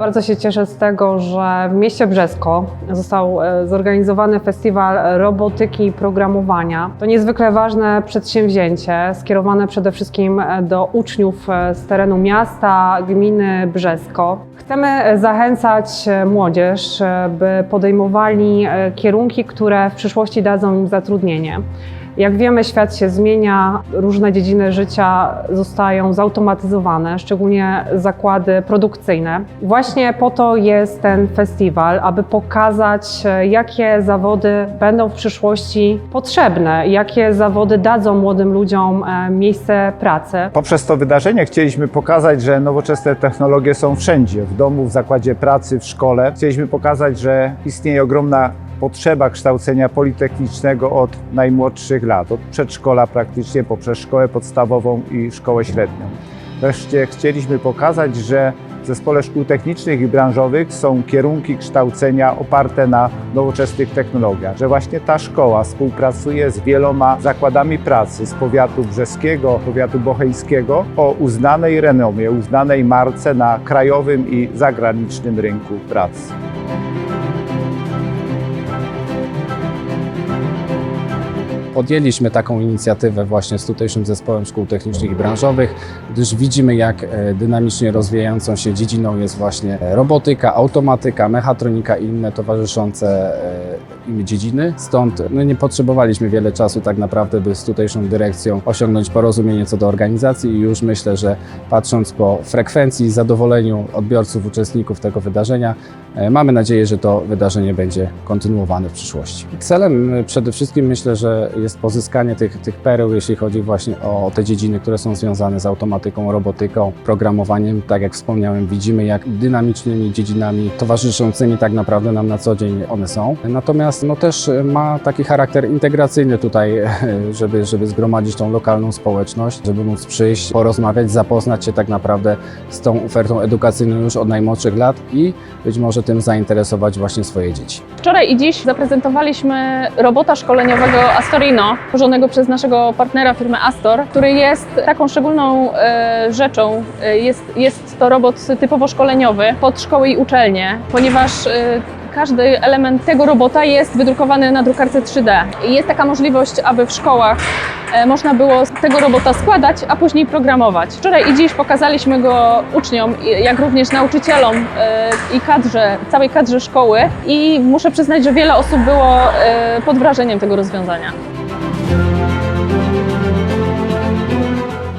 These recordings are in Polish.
Bardzo się cieszę z tego, że w mieście Brzesko został e, zorganizowany festiwal robotyki i programowania. To niezwykle ważne przedsięwzięcie skierowane przede wszystkim e, do uczniów e, z terenu miasta, gminy Brzesko. Chcemy zachęcać młodzież, by podejmowali kierunki, które w przyszłości dadzą im zatrudnienie. Jak wiemy, świat się zmienia, różne dziedziny życia zostają zautomatyzowane, szczególnie zakłady produkcyjne. Właśnie po to jest ten festiwal, aby pokazać, jakie zawody będą w przyszłości potrzebne, jakie zawody dadzą młodym ludziom e, miejsce pracy. Poprzez to wydarzenie chcieliśmy pokazać, że nowoczesne technologie są wszędzie, w domu, w zakładzie pracy, w szkole. Chcieliśmy pokazać, że istnieje ogromna potrzeba kształcenia politechnicznego od najmłodszych lat, od przedszkola praktycznie poprzez szkołę podstawową i szkołę średnią. Wreszcie chcieliśmy pokazać, że w Zespole Szkół Technicznych i Branżowych są kierunki kształcenia oparte na nowoczesnych technologiach, że właśnie ta szkoła współpracuje z wieloma zakładami pracy z powiatu brzeskiego, powiatu bocheńskiego o uznanej renomie, uznanej marce na krajowym i zagranicznym rynku pracy. Podjęliśmy taką inicjatywę właśnie z tutejszym zespołem szkół technicznych i branżowych, gdyż widzimy, jak e, dynamicznie rozwijającą się dziedziną jest właśnie robotyka, automatyka, mechatronika i inne towarzyszące e, dziedziny. Stąd no, nie potrzebowaliśmy wiele czasu tak naprawdę, by z tutejszą dyrekcją osiągnąć porozumienie co do organizacji i już myślę, że patrząc po frekwencji i zadowoleniu odbiorców, uczestników tego wydarzenia, e, mamy nadzieję, że to wydarzenie będzie kontynuowane w przyszłości. Celem e, przede wszystkim myślę, że jest pozyskanie tych, tych pereł, jeśli chodzi właśnie o te dziedziny, które są związane z automatyką, robotyką, programowaniem. Tak jak wspomniałem, widzimy jak dynamicznymi dziedzinami towarzyszącymi tak naprawdę nam na co dzień one są. Natomiast no też e, ma taki charakter integracyjny tutaj, e, żeby, żeby zgromadzić tą lokalną społeczność, żeby móc przyjść, porozmawiać, zapoznać się tak naprawdę z tą ofertą edukacyjną już od najmłodszych lat i być może tym zainteresować właśnie swoje dzieci. Wczoraj i dziś zaprezentowaliśmy robota szkoleniowego Astorino, tworzonego przez naszego partnera firmę Astor, który jest taką szczególną e, rzeczą. Jest, jest to robot typowo szkoleniowy pod szkoły i uczelnie, ponieważ każdy element tego robota jest wydrukowany na drukarce 3D. I jest taka możliwość, aby w szkołach e, można było tego robota składać, a później programować. Wczoraj i dziś pokazaliśmy go uczniom, jak również nauczycielom e, i kadrze, całej kadrze szkoły i muszę przyznać, że wiele osób było e, pod wrażeniem tego rozwiązania.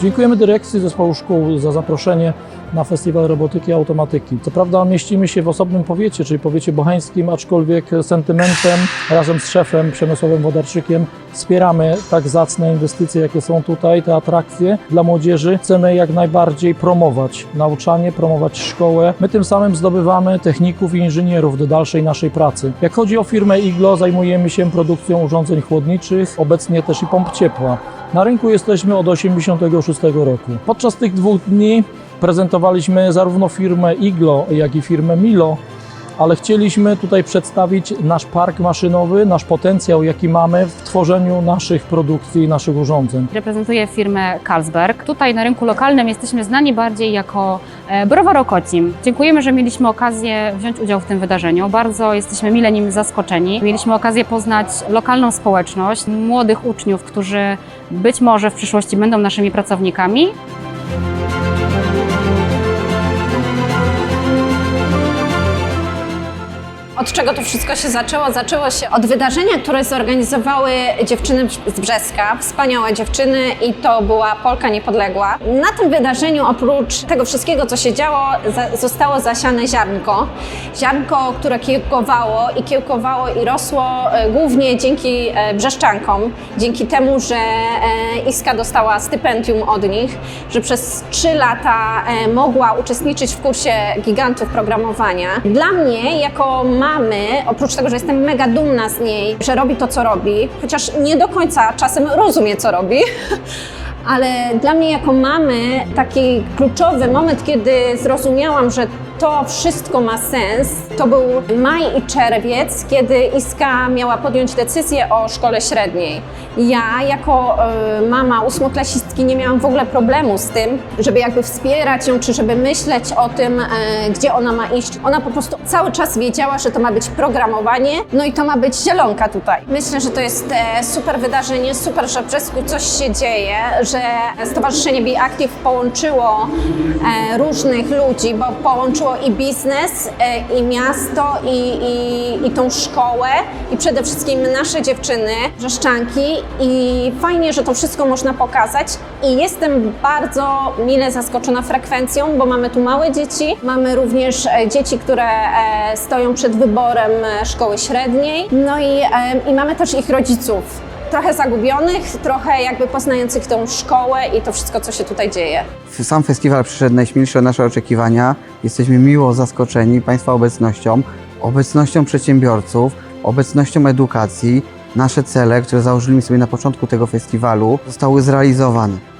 Dziękujemy dyrekcji Zespołu Szkół za zaproszenie na Festiwal Robotyki i Automatyki. Co prawda mieścimy się w osobnym powiecie, czyli powiecie bocheńskim, aczkolwiek sentymentem razem z szefem Przemysłowym Wodarczykiem wspieramy tak zacne inwestycje, jakie są tutaj, te atrakcje dla młodzieży. Chcemy jak najbardziej promować nauczanie, promować szkołę. My tym samym zdobywamy techników i inżynierów do dalszej naszej pracy. Jak chodzi o firmę Iglo, zajmujemy się produkcją urządzeń chłodniczych, obecnie też i pomp ciepła. Na rynku jesteśmy od 1986 roku. Podczas tych dwóch dni prezentowaliśmy zarówno firmę Iglo, jak i firmę Milo, ale chcieliśmy tutaj przedstawić nasz park maszynowy, nasz potencjał, jaki mamy w tworzeniu naszych produkcji i naszych urządzeń. Reprezentuję firmę Carlsberg. Tutaj na rynku lokalnym jesteśmy znani bardziej jako e, Browar Okocim. Dziękujemy, że mieliśmy okazję wziąć udział w tym wydarzeniu. Bardzo jesteśmy mile nim zaskoczeni. Mieliśmy okazję poznać lokalną społeczność, młodych uczniów, którzy być może w przyszłości będą naszymi pracownikami. Od czego to wszystko się zaczęło? Zaczęło się od wydarzenia, które zorganizowały dziewczyny z Brzeska, wspaniałe dziewczyny i to była Polka Niepodległa. Na tym wydarzeniu oprócz tego wszystkiego, co się działo, zostało zasiane ziarnko. Ziarnko, które kiełkowało i kiełkowało i rosło e, głównie dzięki e, Brzeszczankom, dzięki temu, że e, Iska dostała stypendium od nich, że przez trzy lata mogła uczestniczyć w kursie gigantów programowania. Dla mnie, jako mamy, oprócz tego, że jestem mega dumna z niej, że robi to, co robi, chociaż nie do końca czasem rozumie, co robi, ale dla mnie jako mamy taki kluczowy moment, kiedy zrozumiałam, że to wszystko ma sens, to był maj i czerwiec, kiedy Iska miała podjąć decyzję o szkole średniej. Ja jako e, mama ósmoklasistki nie miałam w ogóle problemu z tym, żeby jakby wspierać ją, czy żeby myśleć o tym, e, gdzie ona ma iść. Ona po prostu cały czas wiedziała, że to ma być programowanie, no i to ma być zielonka tutaj. Myślę, że to jest e, super wydarzenie, super, że w Brzesku coś się dzieje, że Stowarzyszenie Be Active połączyło e, różnych ludzi, bo połączyło i biznes, e, i miasto, i, i, i tą szkołę, i przede wszystkim nasze dziewczyny, brzeszczanki i fajnie, że to wszystko można pokazać. I jestem bardzo mile zaskoczona frekwencją, bo mamy tu małe dzieci, mamy również e, dzieci, które e, stoją przed wyborem szkoły średniej, no i, i mamy też ich rodziców. Trochę zagubionych, trochę jakby poznających tą szkołę i to wszystko, co się tutaj dzieje. Sam festiwal przyszedł najśmielszy od nasze oczekiwania. Jesteśmy miło zaskoczeni Państwa obecnością, obecnością przedsiębiorców, obecnością edukacji. Nasze cele, które założyliśmy sobie na początku tego festiwalu, zostały zrealizowane.